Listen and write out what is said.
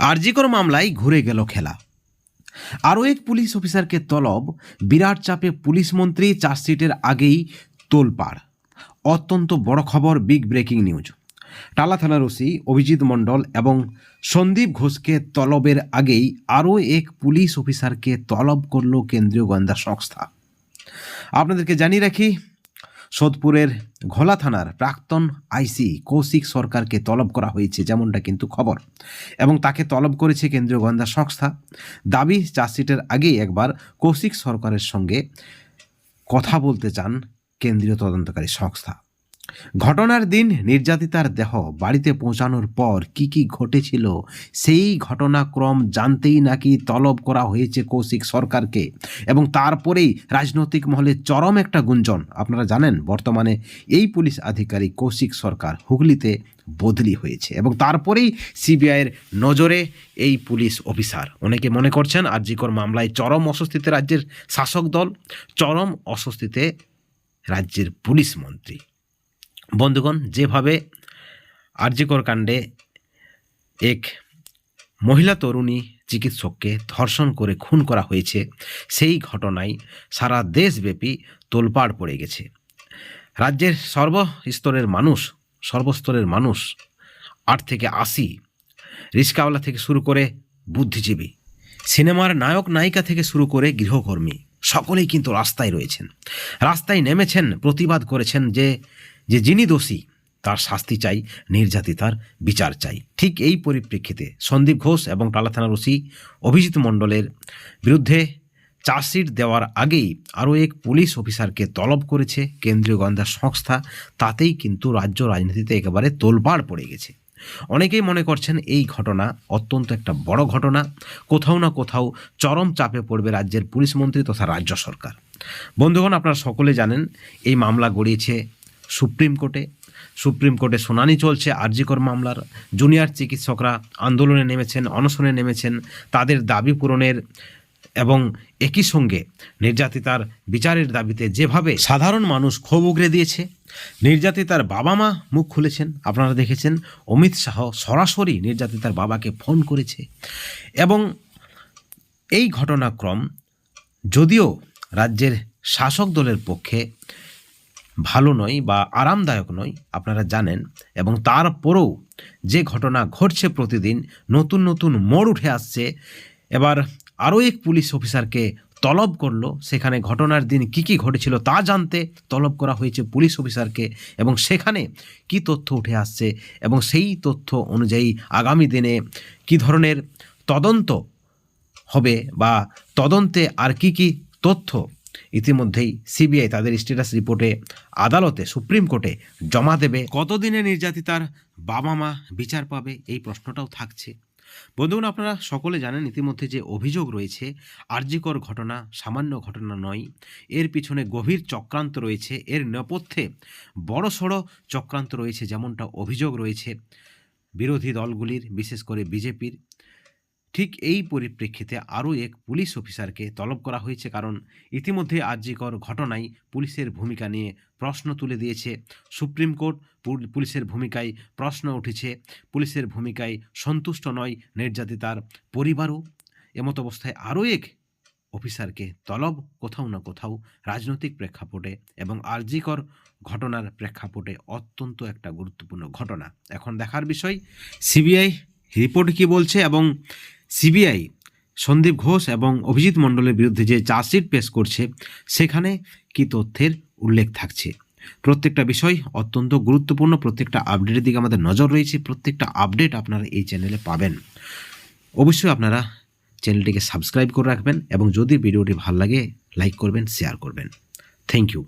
আরজিকর মামলায় ঘুরে গেল খেলা। আরও এক পুলিশ অফিসারকে তলব, বিরাট চাপে পুলিশ মন্ত্রী চার্জশিটের আগেই তোলপাড়। অত্যন্ত বড় খবর, বিগ ব্রেকিং নিউজ। টালা থানার ওসি অভিজিৎ মণ্ডল এবং সন্দীপ ঘোষকে তলবের আগেই আরও এক পুলিশ অফিসারকে তলব করল কেন্দ্রীয় গোয়েন্দা সংস্থা। আপনাদেরকে জানিয়ে রাখি সোদপুরের ঘোলা থানার প্রাক্তন আইসি কৌশিক সরকারকে তলব করা হয়েছে, যেমনটা কিন্তু খবর। এবং তাকে তলব করেছে কেন্দ্রীয় গোয়েন্দা সংস্থা। দাবি, চার্জশিটের আগেই একবার কৌশিক সরকারের সঙ্গে কথা বলতে চান কেন্দ্রীয় তদন্তকারী সংস্থা। ঘটনার দিন নির্যাতিতার দেহ বাড়িতে পৌঁছানোর পর কি কি ঘটেছিল, সেই ঘটনাক্রম জানতেই নাকি তলব করা হয়েছে কৌশিক সরকারকে এবং তারপরেই রাজনৈতিক মহলে চরম একটা গুঞ্জন। আপনারা জানেন, বর্তমানে এই পুলিশ আধিকারিক কৌশিক সরকার হুগলিতে বদলি হয়েছে এবং তারপরেই সিবিআইয়ের নজরে এই পুলিশ অফিসার। অনেকে মনে করছেন আরজিকর মামলায় চরম অস্বস্তিতে রাজ্যের শাসক দল, চরম অস্বস্তিতে রাজ্যের পুলিশ মন্ত্রী। বন্ধুগণ, যেভাবে আরজিকর কাণ্ডে এক মহিলা তরুণী চিকিৎসককে ধর্ষণ করে খুন করা হয়েছে, সেই ঘটনায় সারা দেশব্যাপী তোলপাড় পড়ে গেছে। রাজ্যের সর্বস্তরের মানুষ সর্বস্তরের মানুষ আট থেকে আশি রিস্কাওয়ালা থেকে শুরু করে বুদ্ধিজীবী, সিনেমার নায়ক নায়িকা থেকে শুরু করে গৃহকর্মী, সকলেই কিন্তু রাস্তায় রয়েছেন। রাস্তায় নেমেছেন, প্রতিবাদ করেছেন যে যে যিনি দোষী, তার শাস্তি চাই নির্যাতিতার বিচার চাই। ঠিক এই পরিপ্রেক্ষিতে সন্দীপ ঘোষ এবং টালা থানার ওসি অভিজিৎ মণ্ডলের বিরুদ্ধে চার্জশিট দেওয়ার আগেই আরও এক পুলিশ অফিসারকে তলব করেছে কেন্দ্রীয় গোয়েন্দা সংস্থা। তাতেই কিন্তু রাজ্য রাজনীতিতে একেবারে তোলপাড় পড়ে গেছে। অনেকেই মনে করছেন এই ঘটনা অত্যন্ত একটা বড় ঘটনা। কোথাও না কোথাও চরম চাপে পড়বে রাজ্যের পুলিশ মন্ত্রী তথা রাজ্য সরকার। বন্ধুগণ, আপনারা সকলে জানেন, এই মামলা গড়িয়েছে সুপ্রিম কোর্টে সুপ্রিম কোর্টে শুনানি চলছে, আরজিকর মামলার। জুনিয়র চিকিৎসকরা আন্দোলনে নেমেছেন, অনশনে নেমেছেন, তাদের দাবি পূরণের এবং একই সঙ্গে নির্যাতিতার বিচারের দাবিতে যেভাবে সাধারণ মানুষ ক্ষোভ উগরে দিয়েছে, নির্যাতিতার বাবা মা মুখ খুলেছেন, আপনারা দেখেছেন, অমিত শাহ সরাসরি নির্যাতিতার বাবাকে ফোন করেছে। এবং এই ঘটনাক্রম যদিও রাজ্যের শাসক দলের পক্ষে ভালো নয় বা আরামদায়ক নয়, আপনারা জানেন, এবং তারপরেও যে ঘটনা ঘটছে প্রতিদিন, নতুন নতুন মোড় উঠে আসছে, এবার আরও এক পুলিশ অফিসারকে তলব করল। সেখানে ঘটনার দিন কি কি ঘটেছিল তা জানতে তলব করা হয়েছে পুলিশ অফিসারকে, এবং সেখানে কি তথ্য উঠে আসছে, এবং সেই তথ্য অনুযায়ী আগামী দিনে কি ধরনের তদন্ত হবে, বা তদন্তে আর কি কি তথ্য ইতিমধ্যেই সিবিআই তাদের স্ট্যাটাস রিপোর্টে আদালতে সুপ্রিম কোর্টে জমা দেবে। কতদিনে নির্যাতিতার বাবা মা বিচার পাবে? এই প্রশ্নটাও থাকছে। বন্ধুগণ, আপনারা সকলে জানেন ইতিমধ্যে যে অভিযোগ রয়েছে, আর্যিকর ঘটনা সামান্য ঘটনা নয়। এর পিছনে গভীর চক্রান্ত রয়েছে। এর নেপথ্যে বড়সড় চক্রান্ত রয়েছে যেমনটা অভিযোগ রয়েছে। বিরোধী দলগুলির, বিশেষ করে বিজেপির ঠিক এই পরিপ্রেক্ষিতে আরও এক পুলিশ অফিসারকে তলব করা হয়েছে কারণ ইতিমধ্যে আর্যিকর ঘটনায় পুলিশের ভূমিকা নিয়ে প্রশ্ন তুলে দিয়েছে। সুপ্রিম কোর্ট পুলিশের ভূমিকায় প্রশ্ন উঠেছে। পুলিশের ভূমিকায় সন্তুষ্ট নয় নির্যাতিতার পরিবারও। এমত অবস্থায় আরও এক অফিসারকে তলব কোথাও না কোথাও রাজনৈতিক প্রেক্ষাপটে এবং আর্যিকর ঘটনার প্রেক্ষাপটে অত্যন্ত একটা গুরুত্বপূর্ণ ঘটনা। এখন দেখার বিষয়, সিবিআই রিপোর্ট কি বলছে এবং সিবিআই, সন্দীপ ঘোষ এবং অভিজিৎ মণ্ডলের বিরুদ্ধে যে চার্জশিট পেশ করছে, সেখানে কি তথ্যের উল্লেখ থাকছে? প্রত্যেকটা বিষয় অত্যন্ত গুরুত্বপূর্ণ, প্রত্যেকটা আপডেটের দিকে আমাদের নজর রয়েছে, প্রত্যেকটা আপডেট আপনারা এই চ্যানেলে পাবেন। অবশ্যই আপনারা চ্যানেলটিকে সাবস্ক্রাইব করে রাখবেন এবং যদি ভিডিওটি ভালো লাগে, লাইক করবেন, শেয়ার করবেন। Thank you.